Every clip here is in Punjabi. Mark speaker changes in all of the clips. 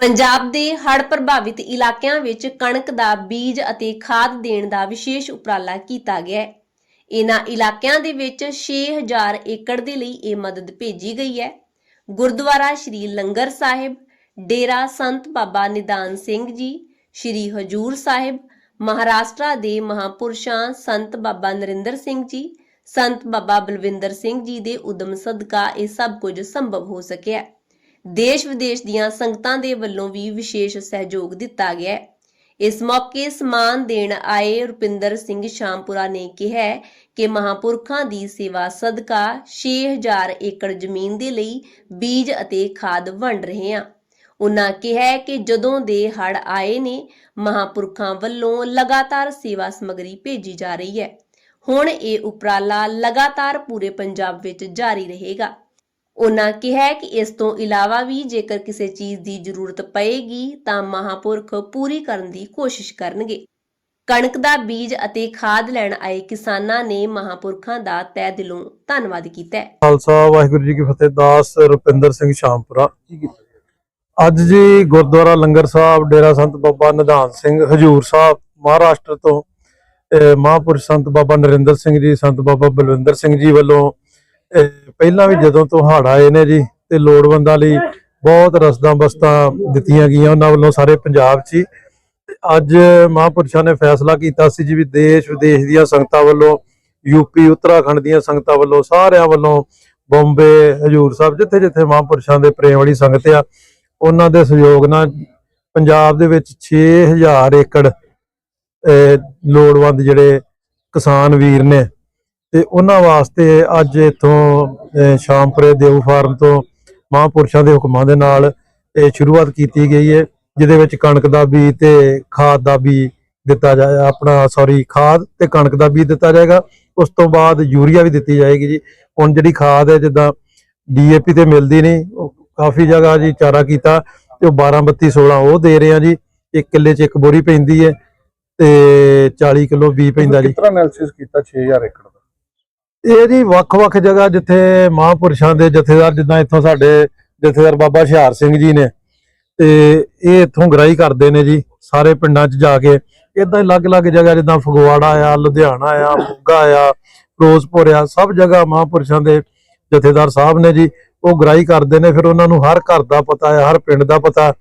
Speaker 1: ਪੰਜਾਬ ਦੇ ਹੜ੍ਹ ਪ੍ਰਭਾਵਿਤ ਇਲਾਕਿਆਂ ਵਿੱਚ ਕਣਕ ਦਾ ਬੀਜ ਅਤੇ ਖਾਦ ਦੇਣ ਦਾ ਵਿਸ਼ੇਸ਼ ਉਪਰਾਲਾ ਕੀਤਾ ਗਿਆ ਹੈ ਇਨ੍ਹਾਂ ਇਲਾਕਿਆਂ ਦੇ ਵਿੱਚ 6000 ਏਕੜ ਦੇ ਲਈ ਇਹ ਮਦਦ ਭੇਜੀ ਗਈ ਹੈ ਗੁਰਦੁਆਰਾ ਸ਼੍ਰੀ ਲੰਗਰ ਸਾਹਿਬ, ਡੇਰਾ ਸੰਤ ਬਾਬਾ ਨਿਦਾਨ ਸਿੰਘ ਜੀ, ਸ਼੍ਰੀ ਹਜੂਰ ਸਾਹਿਬ, ਮਹਾਰਾਸ਼ਟਰ ਦੇ ਮਹਾਪੁਰਸ਼ਾਂ ਸੰਤ ਬਾਬਾ ਨਰਿੰਦਰ ਸਿੰਘ ਜੀ, ਸੰਤ ਬਾਬਾ ਬਲਵਿੰਦਰ ਸਿੰਘ ਜੀ ਦੇ ਉਦਮ ਸਦਕਾ ਇਹ ਸਭ ਕੁਝ ਸੰਭਵ ਹੋ ਸਕਿਆ ਹੈ। ਦੇਸ਼ ਵਿਦੇਸ਼ ਦੀਆਂ ਸੰਗਤਾਂ ਦੇ ਵੱਲੋਂ ਵੀ ਵਿਸ਼ੇਸ਼ ਸਹਿਯੋਗ ਦਿੱਤਾ ਗਿਆ ਹੈ। ਇਸ ਮੌਕੇ ਸਮਾਨ ਦੇਣ ਆਏ ਰੁਪਿੰਦਰ ਸਿੰਘ ਸ਼ਾਮਪੁਰਾ ਨੇ ਕਿਹਾ ਕਿ ਮਹਾਪੁਰਖਾਂ ਦੀ ਸੇਵਾ ਸਦਕਾ 6000 ਏਕੜ ਜ਼ਮੀਨ ਦੇ ਲਈ ਬੀਜ ਅਤੇ ਖਾਦ ਵੰਡ ਰਹੇ ਹਾਂ। ਉਨ੍ਹਾਂ ਕਿਹਾ ਕਿ ਜਦੋਂ ਦੇ ਹੜ ਆਏ ਨੇ, ਮਹਾਪੁਰਖਾਂ ਵੱਲੋਂ ਲਗਾਤਾਰ ਸੇਵਾ ਸਮਗਰੀ ਭੇਜੀ ਜਾ ਰਹੀ ਹੈ। ਹੁਣ ਇਹ ਉਪਰਾਲਾ ਲਗਾਤਾਰ ਪੂਰੇ ਪੰਜਾਬ ਵਿੱਚ ਜਾਰੀ ਰਹੇਗਾ। ਉਨ੍ਹਾਂ ਕਿਹਾ ਕਿ ਇਸ ਤੋਂ ਇਲਾਵਾ ਵੀ ਜੇਕਰ ਕਿਸੇ ਚੀਜ਼ ਦੀ ਜ਼ਰੂਰਤ ਪਏਗੀ, ਤਾਂ ਮਹਾਪੁਰਖ ਪੂਰੀ ਕਰਨ ਦੀ ਕੋਸ਼ਿਸ਼ ਕਰਨਗੇ। ਕਣਕ ਦਾ ਬੀਜ ਅਤੇ ਖਾਦ ਲੈਣ ਆਏ ਕਿਸਾਨਾਂ ਨੇ ਮਹਾਪੁਰਖਾਂ ਦਾ ਤਹਿ ਦਿਲੋਂ ਧੰਨਵਾਦ ਕੀਤਾ ਹੈ।
Speaker 2: ਖਾਲਸਾ, ਵਾਹਿਗੁਰੂ ਜੀ ਕੀ ਫਤਿਹ। ਦਾਸ ਰੁਪਿੰਦਰ ਸਿੰਘ ਸ਼ਾਮਪੁਰਾ। ਅੱਜ ਜੀ ਗੁਰਦੁਆਰਾ ਲੰਗਰ ਸਾਹਿਬ, ਡੇਰਾ ਸੰਤ ਬਾਬਾ ਨਿਧਾਨ ਸਿੰਘ ਹਜੂਰ ਸਾਹਿਬ, ਮਹਾਰਾਸ਼ਟਰ ਤੋਂ, ਅਹ ਸੰਤ ਬਾਬਾ ਨਰਿੰਦਰ ਸਿੰਘ ਜੀ, ਸੰਤ ਬਾਬਾ ਬਲਵਿੰਦਰ ਸਿੰਘ ਜੀ ਵੱਲੋਂ ਪਹਿਲਾਂ ਵੀ ਜਦੋਂ ਤੋਂ ਹੜ੍ਹ ਆਏ ਨੇ ਜੀ ਤੇ ਲੋੜਵੰਦਾਂ ਲਈ ਬਹੁਤ ਰਸਦਾਂ ਬਸਤਾਂ ਦਿੱਤੀਆਂ ਗਈਆਂ ਉਹਨਾਂ ਵੱਲੋਂ ਸਾਰੇ ਪੰਜਾਬ 'ਚ ਹੀ। ਅੱਜ ਮਹਾਂਪੁਰਸ਼ਾਂ ਨੇ ਫੈਸਲਾ ਕੀਤਾ ਸੀ ਜੀ ਵੀ ਦੇਸ਼ ਵਿਦੇਸ਼ ਦੀਆਂ ਸੰਗਤਾਂ ਵੱਲੋਂ ਯੂਪੀ ਉੱਤਰਾਖੰਡ ਦੀਆਂ ਸੰਗਤਾਂ ਵੱਲੋਂ ਸਾਰਿਆਂ ਵੱਲੋਂ ਬੰਬੇ, ਹਜੂਰ ਸਾਹਿਬ ਜਿੱਥੇ ਜਿੱਥੇ ਮਹਾਂਪੁਰਸ਼ਾਂ ਦੇ ਪ੍ਰੇਮ ਵਾਲੀ ਸੰਗਤ ਆ, ਉਹਨਾਂ ਦੇ ਸਹਿਯੋਗ ਨਾਲ ਪੰਜਾਬ ਦੇ ਵਿੱਚ 6000 ਏਕੜ ਲੋੜਵੰਦ ਜਿਹੜੇ ਕਿਸਾਨ ਵੀਰ ਨੇ ਤੇ ਉਹਨਾਂ ਵਾਸਤੇ ਅੱਜ ਇਥੋਂ ਸ਼ਾਮਪੁਰੇ ਦੇਵ ਫਾਰਮ ਤੋਂ ਮਹਾਂਪੁਰਸ਼ਾਂ ਦੇ ਹੁਕਮਾਂ ਦੇ ਨਾਲ ਇਹ ਸ਼ੁਰੂਆਤ ਕੀਤੀ ਗਈ ਹੈ, ਜਿਹਦੇ ਵਿੱਚ ਕਣਕ ਦਾ ਬੀਜ ਤੇ ਖਾਦ ਦਾ ਬੀਜ ਦਿੱਤਾ ਜਾਏ ਆਪਣਾ ਸੌਰੀ ਖਾਦ ਤੇ ਕਣਕ ਦਾ ਬੀਜ ਦਿੱਤਾ ਜਾਏਗਾ। ਉਸ ਤੋਂ ਬਾਅਦ ਯੂਰੀਆ ਵੀ ਦਿੱਤੀ ਜਾਏਗੀ ਜੀ। ਹੁਣ ਜਿਹੜੀ ਖਾਦ ਹੈ, ਜਿੱਦਾਂ ਡੀਏਪੀ ਤੇ ਮਿਲਦੀ ਨਹੀਂ, ਉਹ ਕਾਫੀ ਜਗ੍ਹਾ ਜੀ ਚਾਰਾ ਕੀਤਾ ਤੇ ਉਹ 12 32 16 ਉਹ ਦੇ ਰਹੇ ਆ ਜੀ। ਇੱਕ ਕਿੱਲੇ 'ਚ ਇੱਕ ਬੋਰੀ ਪੈਂਦੀ ਹੈ ਤੇ 40 ਕਿਲੋ ਬੀ ਪੈਂਦਾ ਜੀ।
Speaker 3: ਕਿਸ ਐਨਾਲਿਸਿਸ ਕੀਤਾ? 6000 ਏਕੜ।
Speaker 2: ਇਹ ਜੀ ਵੱਖ-ਵੱਖ ਜਗ੍ਹਾ ਜਿੱਥੇ ਮਹਾਂਪੁਰਸ਼ਾਂ ਦੇ ਜਥੇਦਾਰ ਜਿੱਦਾਂ ਇੱਥੋਂ ਸਾਡੇ ਜਥੇਦਾਰ ਬਾਬਾ ਹੁਸ਼ਿਆਰ ਸਿੰਘ ਜੀ ਨੇ ਤੇ ਇਹ ਇੱਥੋਂ ਗ੍ਰਾਈ ਕਰਦੇ ਨੇ ਜੀ ਸਾਰੇ ਪਿੰਡਾਂ 'ਚ ਜਾ ਕੇ। ਇਦਾਂ ਅਲੱਗ-ਅਲੱਗ ਜਗ੍ਹਾ ਜਿੱਦਾਂ ਫਗਵਾੜਾ ਆ ਲੁਧਿਆਣਾ ਆ ਮੋਗਾ ਆ ਫਿਰੋਜ਼ਪੁਰ ਆ ਸਭ ਜਗ੍ਹਾ ਮਹਾਂਪੁਰਸ਼ਾਂ ਦੇ ਜਥੇਦਾਰ ਸਾਹਿਬ ਨੇ ਜੀ। ਉਹ ਗ੍ਰਾਈ ਕਰਦੇ ਨੇ ਫਿਰ ਉਹਨਾਂ ਨੂੰ ਹਰ ਘਰ ਦਾ ਪਤਾ ਹੈ ਹਰ ਪਿੰਡ ਦਾ ਪਤਾ।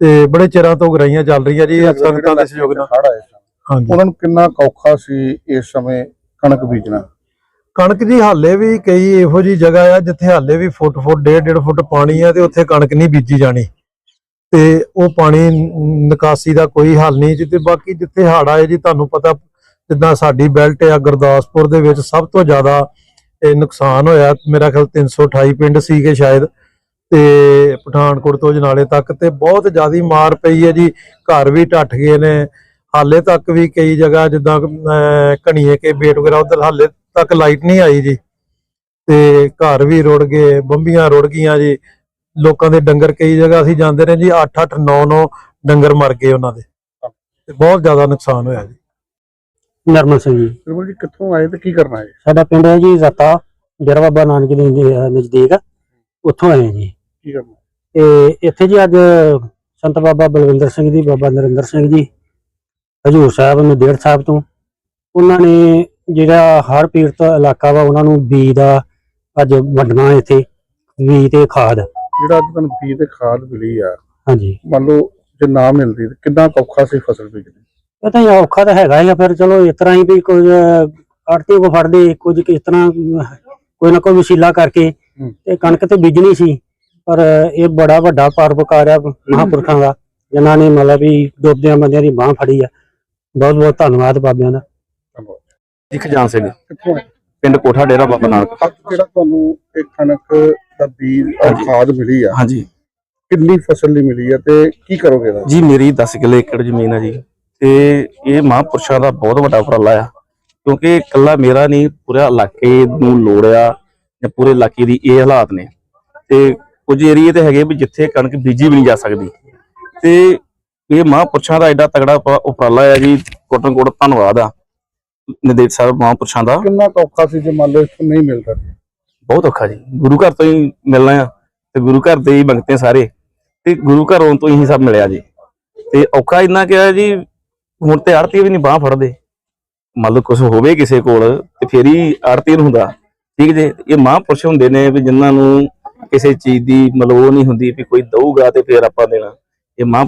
Speaker 2: ਤੇ ਬੜੇ ਚਿਰਾਂ ਤੋਂ ਗ੍ਰਾਈਆਂ ਚੱਲ ਰਹੀਆਂ ਜੀ ਸੰਗਤਾਂ ਦੇ ਸਹਿਯੋਗ ਨਾਲ। ਹਾਂਜੀ।
Speaker 3: ਉਹਨਾਂ ਨੂੰ ਕਿੰਨਾ ਔਖਾ ਸੀ ਇਸ ਸਮੇਂ ਕਣਕ ਬੀਜਣਾ?
Speaker 2: ਕਣਕ ਜੀ ਹਾਲੇ ਵੀ ਕਈ ਇਹੋ ਜੀ ਜਗ੍ਹਾ ਆ ਜਿੱਥੇ ਹਾਲੇ ਵੀ ਫੁੱਟ ਫੁੱਟ ਡੇਢ ਡੇਢ ਫੁੱਟ ਪਾਣੀ ਆ ਤੇ ਉੱਥੇ ਕਣਕ ਨਹੀਂ ਬੀਜੀ ਜਾਣੀ। ਤੇ ਉਹ ਪਾਣੀ ਨਿਕਾਸੀ ਦਾ ਕੋਈ ਹੱਲ ਨਹੀਂ ਜੀ ਤੇ ਬਾਕੀ ਜਿੱਥੇ ਹਾੜ ਆਏ ਜੀ ਤੁਹਾਨੂੰ ਪਤਾ ਜਿੱਦਾਂ ਸਾਡੀ ਬੈਲਟ ਆ ਗੁਰਦਾਸਪੁਰ ਦੇ ਵਿੱਚ ਸਭ ਤੋਂ ਜ਼ਿਆਦਾ ਇਹ ਨੁਕਸਾਨ ਹੋਇਆ। ਮੇਰਾ ਖਿਆਲ 328 ਪਿੰਡ ਸੀਗੇ ਸ਼ਾਇਦ ਤੇ ਪਠਾਨਕੋਟ ਤੋਂ ਜਨਾਲੇ ਤੱਕ ਤੇ ਬਹੁਤ ਜ਼ਿਆਦੀ ਮਾਰ ਪਈ ਹੈ ਜੀ। ਘਰ ਵੀ ਢੱਠ ਗਏ ਨੇ। ਹਾਲੇ ਤੱਕ ਵੀ ਕਈ ਜਗ੍ਹਾ ਜਿੱਦਾਂ ਅਹ, ਕੇ ਬੇਟ ਵਗੈਰਾ ਉਧਰ ਹਾਲੇ ਤੱਕ ਲਾਈਟ ਨਹੀਂ ਆਈ ਜੀ। ਤੇ ਘਰ ਵੀ ਰੁੜ ਗਏ ਬੰਬੀਆਂ ਰੁੜ ਗਈਆਂ ਜੀ। ਲੋਕਾਂ ਦੇ ਡੰਗਰ ਕਈ ਜਗ੍ਹਾ ਅਸੀਂ ਜਾਂਦੇ ਰਹੇ ਜੀ 8 8 9 9 ਡੰਗਰ ਮਰ ਗਏ ਉਹਨਾਂ ਦੇ। ਤੇ ਬਹੁਤ ਜ਼ਿਆਦਾ ਨੁਕਸਾਨ ਹੋਇਆ ਜੀ।
Speaker 4: ਨਰਮਲ ਸਿੰਘ ਜੀ।
Speaker 3: ਬਿਲਕੁਲ ਜੀ ਕਿੱਥੋਂ ਆਏ ਤੇ ਕੀ ਕਰਨਾ ਹੈ
Speaker 4: ਸਾਡਾ ਪਿੰਡ ਹੈ ਜੀ ਰਤਾ ਡੇਰਾ ਬਾਬਾ ਨਾਨਕ ਦੇ ਨਜ- ਨਜ਼ਦੀਕ। ਉੱਥੋਂ ਆਏ ਜੀ।
Speaker 3: ਕੀ ਕਰਨਾ
Speaker 4: ਤੇ ਇੱਥੇ ਜੀ ਅੱਜ ਸੰਤ ਬਾਬਾ ਬਲਵਿੰਦਰ ਸਿੰਘ ਜੀ ਬਾਬਾ ਨਰਿੰਦਰ ਸਿੰਘ ਜੀ ਹਜੂਰ ਸਾਹਿਬ ਨੰਦੇੜ ਸਾਹਿਬ ਤੋਂ। ਉਹਨਾਂ ਨੇ ਜਿਹੜਾ ਹੜ੍ਹ ਪੀੜਤ ਇਲਾਕਾ ਵਾ ਉਹਨਾਂ ਨੂੰ ਬੀਜ ਦਾ ਅੱਜ ਵੰਡਣਾ ਇੱਥੇ ਬੀਜ ਤੇ ਖਾਦ।
Speaker 3: ਜਿਹੜਾ ਅੱਜ ਤੁਹਾਨੂੰ ਬੀਜ ਤੇ ਖਾਦ ਮਿਲੀ ਆ
Speaker 4: ਹਾਂਜੀ।
Speaker 3: ਮੰਨ ਲਓ ਜੇ ਨਾ ਮਿਲਦੀ ਤੇ ਕਿੰਨਾ ਕੁ ਔਖਾ ਸੀ ਫਸਲ ਬੀਜਣੀ?
Speaker 4: ਇਹ ਤਾਂ ਜੀ ਔਖਾ ਤਾਂ ਹੈਗਾ ਹੀ ਆ ਫਿਰ ਚਲੋ ਇਸ ਤਰ੍ਹਾਂ ਹੀ ਵੀ ਕੁਝ ਆੜਤੀ ਕੋ ਫੜਦੇ ਕੁਝ ਕਿਸ ਤਰ੍ਹਾਂ ਕੋਈ ਨਾ ਕੋਈ ਵਸੀਲਾ ਕਰਕੇ
Speaker 3: ਹੂੰ।
Speaker 4: ਤੇ ਕਣਕ ਤੇ ਬੀਜਣੀ ਸੀ ਪਰ ਇਹ ਬੜਾ ਵੱਡਾ ਪਰਵਕਾਰ ਆ ਮਹਾਂਪੁਰਖਾਂ ਦਾ ਜਿਨ੍ਹਾਂ ਨੇ ਮਤਲਬ ਵੀ ਡੁੱਬਦਿਆਂ ਬੰਦਿਆਂ ਦੀ ਬਾਹ ਫੜੀ ਆ। ਬਹੁਤ ਬਹੁਤ ਧੰਨਵਾਦ ਬਾਬਿਆਂ ਦਾ।
Speaker 5: ਜੀ ਖਜਾਨ ਸਿੰਘ
Speaker 3: ਕਿੱਥੋਂ ਆਏ?
Speaker 5: ਪਿੰਡ ਕੋਠਾ ਡੇਰਾ ਬਾਬਾ ਨਾਨਕ।
Speaker 3: ਅੱਜ ਜਿਹੜਾ ਤੁਹਾਨੂੰ ਇਹ ਕਣਕ ਦਾ ਬੀਜ ਔਰ
Speaker 5: ਹਾਂਜੀ।
Speaker 3: ਖਾਦ ਮਿਲੀ ਆ?
Speaker 5: ਹਾਂਜੀ।
Speaker 3: ਕਿੰਨੀ ਫਸਲ ਲਈ ਮਿਲੀ ਆ ਤੇ ਕੀ ਕਰੋਗੇ ਇਹਦਾ?
Speaker 5: ਜੀ ਮੇਰੀ 10 ਕਿੱਲੇ ਏਕੜ ਜ਼ਮੀਨ ਹੈ ਜੀ। ਤੇ ਇਹ ਮਹਾਂਪੁਰਸ਼ਾਂ ਦਾ ਬਹੁਤ ਵੱਡਾ ਉਪਰਾਲਾ ਆ। ਕਿਉਂਕਿ ਇਕੱਲਾ ਮੇਰਾ ਨਹੀਂ ਪੂਰੇ ਇਲਾਕੇ ਨੂੰ ਲੋੜ ਆ ਜਾਂ ਪੂਰੇ ਇਲਾਕੇ ਦੀ ਇਹ ਹਾਲਾਤ ਨੇ। ਤੇ ਕੁਝ ਏਰੀਏ ਤੇ ਹੈਗੇ ਵੀ ਜਿੱਥੇ ਕਣਕ ਬੀਜੀ ਵੀ ਨਹੀਂ ਜਾ ਸਕਦੀ। ਤੇ ਇਹ ਮਹਾਂਪੁਰਸ਼ਾਂ ਦਾ ਐਡਾ ਤਗੜਾ ਉਪ- ਉਪਰਾਲਾ ਆ ਜੀ। ਕੋਟਨ ਕੋਟ ਧੰਨਵਾਦ ਆ। ਨਿਦੇਸ਼ ਸਾਹਿਬ ਮਹਾਂਪੁਰਸ਼ਾਂ ਦਾ।
Speaker 3: ਕਿੰਨਾ ਕੁ ਔਖਾ ਸੀ ਜੇ ਮੰਨ ਲਓ ਇੱਥੋਂ ਨਹੀਂ ਮਿਲਦਾ?
Speaker 5: ਬਹੁਤ ਔਖਾ ਜੀ। ਗੁਰੂ ਘਰ ਤੋਂ ਹੀ ਮਿਲਣਾ ਆ ਤੇ ਗੁਰੂ ਘਰ ਦੇ ਹੀ ਮੰਗਤੇ ਸਾਰੇ। ਤੇ ਗੁਰੂ ਘਰੋਂ ਤੋਂ ਹੀ ਸਭ ਮਿਲਿਆ ਜੀ। ਤੇ ਔਖਾ ਇੰਨਾ ਕਿਹਾ ਜੀ ਹੁਣ ਤੇ ਆੜਤੀ ਵੀ ਨਹੀਂ ਬਾਹ ਫੜਦੇ। ਮੰਨ ਲਓ ਕੁਝ ਹੋਵੇ ਕਿਸੇ ਕੋਲ ਤੇ ਫੇਰ ਹੀ ਆੜਤੀ ਨੂੰ ਹੁੰਦਾ। ਠੀਕ ਜੇ ਇਹ ਮਹਾਂਪੁਰਸ਼ ਹੁੰਦੇ ਨੇ ਵੀ ਜਿਨ੍ਹਾਂ ਨੂੰ ਕਿਸੇ ਚੀਜ਼ ਦੀ ਮਤਲਬ ਉਹ ਨਹੀਂ ਹੁੰਦੀ ਵੀ ਕੋਈ ਦਊਗਾ ਤੇ ਫੇਰ ਆਪਾਂ ਦੇਣਾ। ਇਹ ਮਹਾਂ